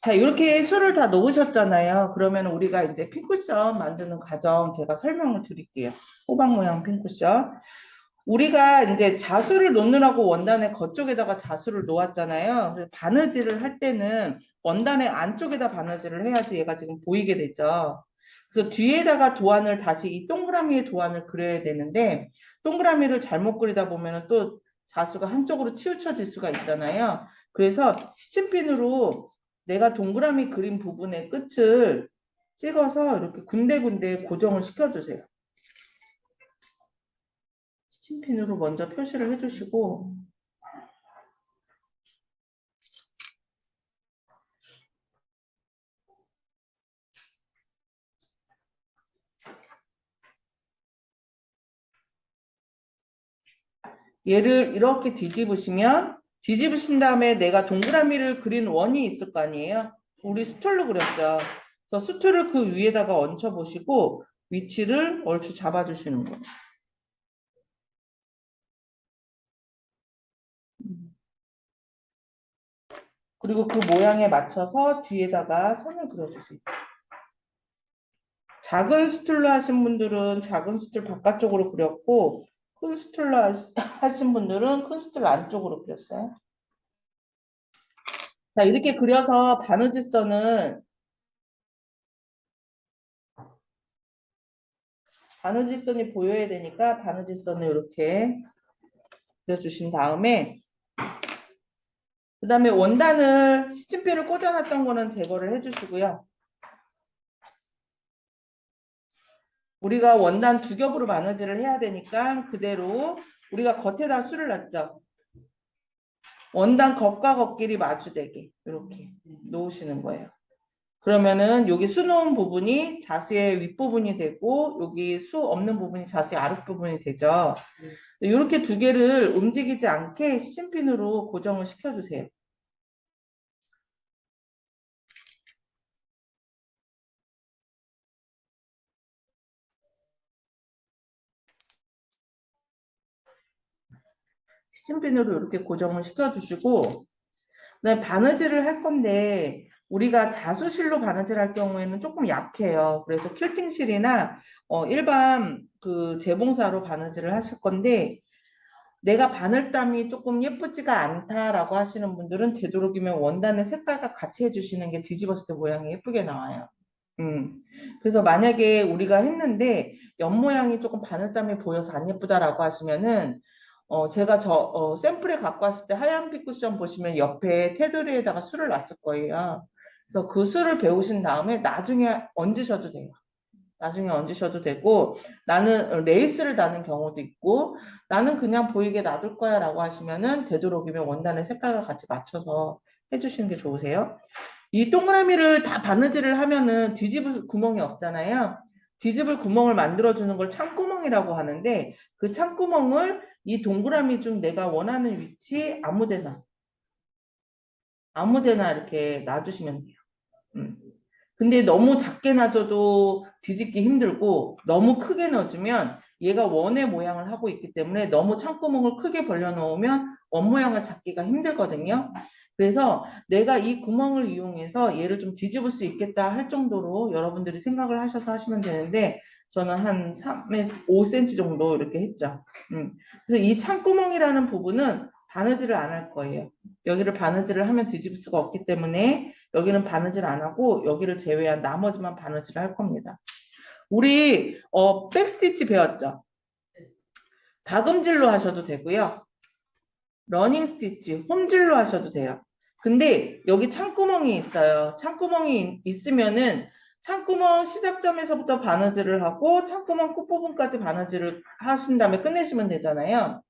자, 이렇게 술을 다 놓으셨잖아요. 그러면 우리가 이제 핀쿠션 만드는 과정 제가 설명을 드릴게요. 호박 모양 핀쿠션. 우리가 이제 자수를 놓느라고 원단의 겉쪽에다가 자수를 놓았잖아요. 그래서 바느질을 할 때는 원단의 안쪽에다 바느질을 해야지 얘가 지금 보이게 되죠. 그래서 뒤에다가 도안을 다시 이 동그라미의 도안을 그려야 되는데 동그라미를 잘못 그리다 보면 또 자수가 한쪽으로 치우쳐질 수가 있잖아요. 그래서 시침핀으로 내가 동그라미 그린 부분의 끝을 찍어서 이렇게 군데군데 고정을 시켜주세요. 시침핀으로 먼저 표시를 해주시고 얘를 이렇게 뒤집으시면 뒤집으신 다음에 내가 동그라미를 그린 원이 있을 거 아니에요? 우리 스툴로 그렸죠. 그래서 스툴을 그 위에다가 얹혀 보시고 위치를 얼추 잡아주시는 거예요. 그리고 그 모양에 맞춰서 뒤에다가 선을 그려주세요. 작은 스툴로 하신 분들은 작은 스툴 바깥쪽으로 그렸고 큰 하시- 하신 분들은 큰 스툴 안쪽으로 그렸어요. 자, 이렇게 그려서 바느질선을 바느질선이 보여야 되니까 바느질선을 이렇게 그려주신 다음에 그 다음에 원단을 시침필을 꽂아놨던 거는 제거를 해주시고요. 우리가 원단 두 겹으로 바느질을 해야 되니까 그대로 우리가 겉에다 술을 놨죠. 원단 겉과 겉끼리 마주되게 이렇게 놓으시는 거예요. 그러면은 여기 수 놓은 부분이 자수의 윗부분이 되고 여기 수 없는 부분이 자수의 아랫부분이 되죠. 이렇게 두 개를 움직이지 않게 시침핀으로 고정을 시켜주세요. 시침핀으로 이렇게 고정을 시켜주시고 그다음에 바느질을 할 건데 우리가 자수실로 바느질 할 경우에는 조금 약해요. 그래서 퀼팅실이나 어, 일반 그 재봉사로 바느질을 하실 건데 내가 바늘땀이 조금 예쁘지가 않다라고 하시는 분들은 되도록이면 원단의 색깔과 같이 해주시는 게 뒤집었을 때 모양이 예쁘게 나와요. 음. 그래서 만약에 우리가 했는데 옆 모양이 조금 바늘땀이 보여서 안 예쁘다라고 하시면은 어, 제가 저 어, 샘플에 갖고 왔을 때 하얀 핏쿠션 보시면 옆에 테두리에다가 술을 놨을 거예요. 그래서 그 술을 배우신 다음에 나중에 얹으셔도 돼요. 나중에 얹으셔도 되고 나는 레이스를 다는 경우도 있고 나는 그냥 보이게 놔둘 거야 라고 하시면은 되도록이면 원단의 색깔과 같이 맞춰서 해주시는 게 좋으세요. 이 동그라미를 다 바느질을 하면은 뒤집을 구멍이 없잖아요. 뒤집을 구멍을 만들어주는 걸 창구멍이라고 하는데 그 창구멍을 이 동그라미 중 내가 원하는 위치 아무데나 아무데나 이렇게 놔주시면 돼요. 음. 근데 너무 작게 놔줘도 뒤집기 힘들고 너무 크게 넣어주면 얘가 원의 모양을 하고 있기 때문에 너무 창구멍을 크게 벌려 놓으면 원 모양을 잡기가 힘들거든요. 그래서 내가 이 구멍을 이용해서 얘를 좀 뒤집을 수 있겠다 할 정도로 여러분들이 생각을 하셔서 하시면 되는데 저는 한 3에서 5cm 정도 이렇게 했죠. 음. 그래서 이 창구멍이라는 부분은 바느질을 안 할 거예요. 여기를 바느질을 하면 뒤집을 수가 없기 때문에 여기는 바느질 안 하고 여기를 제외한 나머지만 바느질을 할 겁니다. 우리 어, 백스티치 배웠죠? 박음질로 하셔도 되고요. 러닝 스티치, 홈질로 하셔도 돼요. 근데 여기 창구멍이 있어요. 창구멍이 있으면은 창구멍 시작점에서부터 바느질을 하고 창구멍 끝부분까지 바느질을 하신 다음에 끝내시면 되잖아요.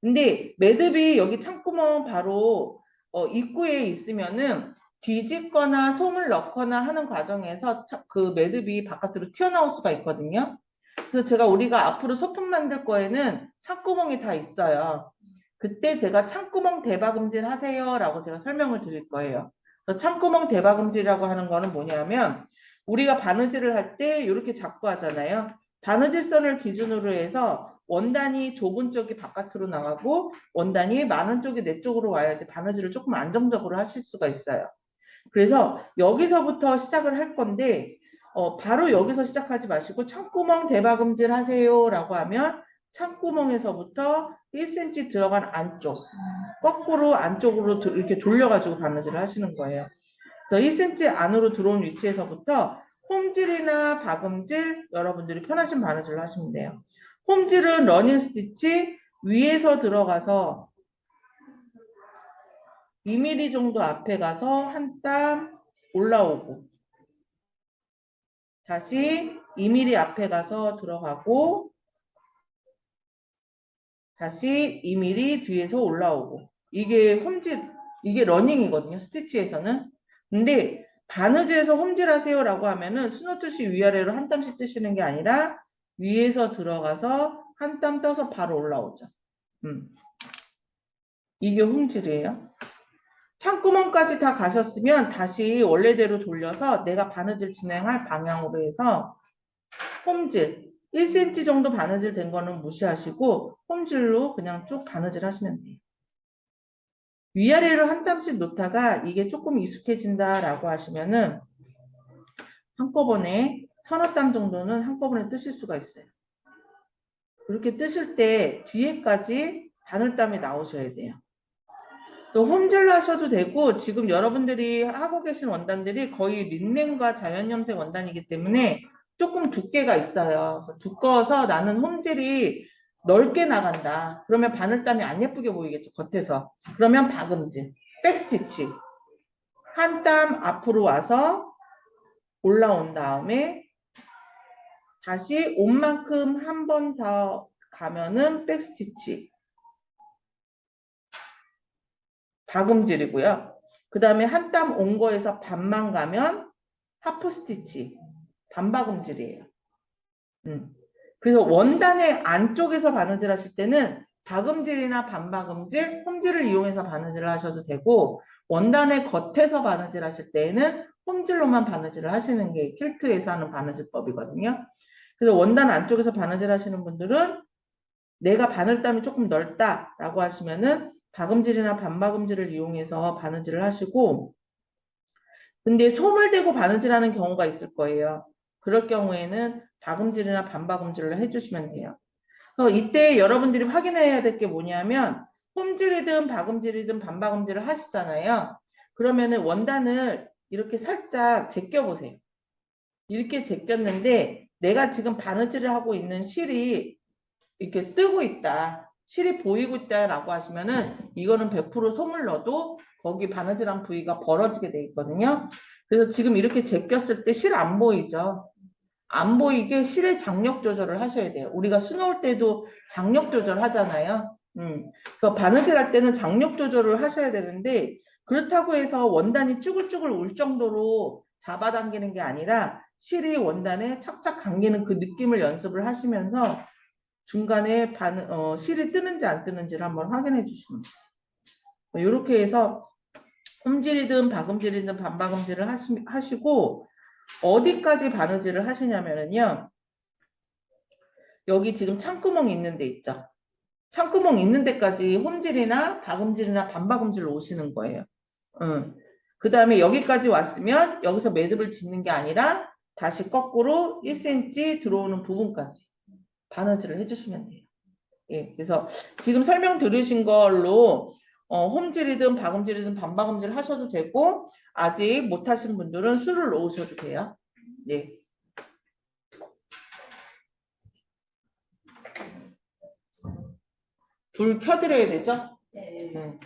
근데 매듭이 여기 창구멍 바로 어, 입구에 있으면은 뒤집거나 솜을 넣거나 하는 과정에서 차- 그 매듭이 바깥으로 튀어나올 수가 있거든요. 그래서 제가 우리가 앞으로 소품 만들 거에는 창구멍이 다 있어요. 그때 제가 창구멍 대박음질 하세요 라고 제가 설명을 드릴 거예요. 창구멍 대박음질이라고 하는 거는 뭐냐면 우리가 바느질을 할 때 이렇게 잡고 하잖아요. 바느질선을 기준으로 해서 원단이 좁은 쪽이 바깥으로 나가고 원단이 많은 쪽이 내 쪽으로 와야지 바느질을 조금 안정적으로 하실 수가 있어요. 그래서 여기서부터 시작을 할 건데 어, 바로 여기서 시작하지 마시고 창구멍 대박음질 하세요라고 하면 창구멍에서부터 1cm 들어간 안쪽 거꾸로 안쪽으로 도- 이렇게 돌려가지고 바느질을 하시는 거예요. 그래서 1cm 안으로 들어온 위치에서부터 홈질이나 박음질 여러분들이 편하신 바느질을 하시면 돼요. 홈질은 러닝 스티치 위에서 들어가서 2mm 정도 앞에 가서 한 땀 올라오고 다시 2mm 앞에 가서 들어가고 다시 2mm 뒤에서 올라오고 이게 홈질 이게 러닝이거든요 스티치에서는. 근데 바느질에서 홈질 하세요 라고 하면은 수노트시 위아래로 한 땀씩 뜨시는 게 아니라 위에서 들어가서 한 땀 떠서 바로 올라오죠. 음. 이게 홈질이에요. 창구멍까지 다 가셨으면 다시 원래대로 돌려서 내가 바느질 진행할 방향으로 해서 홈질 1cm 정도 바느질 된 거는 무시하시고 홈질로 그냥 쭉 바느질 하시면 돼요. 위아래로 한 땀씩 놓다가 이게 조금 익숙해진다라고 하시면은 한꺼번에 서너 땀 정도는 한꺼번에 뜨실 수가 있어요. 그렇게 뜨실 때 뒤에까지 바늘땀이 나오셔야 돼요. 또 홈젤로 하셔도 되고 지금 여러분들이 하고 계신 원단들이 거의 린넨과 자연염색 원단이기 때문에 조금 두께가 있어요. 두꺼워서 나는 홈젤이 넓게 나간다. 그러면 바늘땀이 안 예쁘게 보이겠죠. 겉에서. 그러면 박음질, 백스티치. 한 땀 앞으로 와서 올라온 다음에 다시 온 만큼 한 번 더 가면은 백스티치. 박음질이고요. 그 다음에 한 땀 온 거에서 반만 가면 하프 스티치. 반박음질이에요. 음. 그래서 원단의 안쪽에서 바느질 하실 때는 박음질이나 반박음질, 홈질을 이용해서 바느질을 하셔도 되고 원단의 겉에서 바느질 하실 때에는 홈질로만 바느질을 하시는 게 킬트에서 하는 바느질법이거든요. 그래서 원단 안쪽에서 바느질 하시는 분들은 내가 바늘땀이 조금 넓다라고 하시면은 박음질이나 반박음질을 이용해서 바느질을 하시고 근데 솜을 대고 바느질하는 경우가 있을 거예요. 그럴 경우에는 박음질이나 반박음질을 해주시면 돼요. 어, 이때 여러분들이 확인해야 될 게 뭐냐면 홈질이든 박음질이든 반박음질을 하시잖아요. 그러면은 원단을 이렇게 살짝 제껴보세요. 이렇게 제꼈는데 내가 지금 바느질을 하고 있는 실이 이렇게 뜨고 있다. 실이 보이고 있다라고 하시면은 이거는 100% 솜을 넣어도 거기 바느질한 부위가 벌어지게 돼 있거든요. 그래서 지금 이렇게 제꼈을 때 실 안 보이죠? 안 보이게 실의 장력 조절을 하셔야 돼요. 우리가 수놓을 때도 장력 조절 하잖아요. 음. 그래서 바느질 할 때는 장력 조절을 하셔야 되는데 그렇다고 해서 원단이 쭈글쭈글 울 정도로 잡아당기는 게 아니라 실이 원단에 착착 감기는 그 느낌을 연습을 하시면서 중간에 반, 어, 실이 뜨는지 안 뜨는지를 한번 확인해 주시면 돼요. 이렇게 해서 홈질이든 박음질이든 반박음질을 하시, 하시고 어디까지 바느질을 하시냐면은요. 여기 지금 창구멍 있는 데 있죠. 창구멍 있는 데까지 홈질이나 박음질이나 반박음질로 오시는 거예요. 응. 그 다음에 여기까지 왔으면 여기서 매듭을 짓는 게 아니라 다시 거꾸로 1cm 들어오는 부분까지 바느질을 해주시면 돼요. 예, 그래서 지금 설명 들으신 걸로 어, 홈질이든 박음질이든 반박음질 하셔도 되고 아직 못하신 분들은 술을 넣으셔도 돼요. 예. 불 켜드려야 되죠? 네. 네.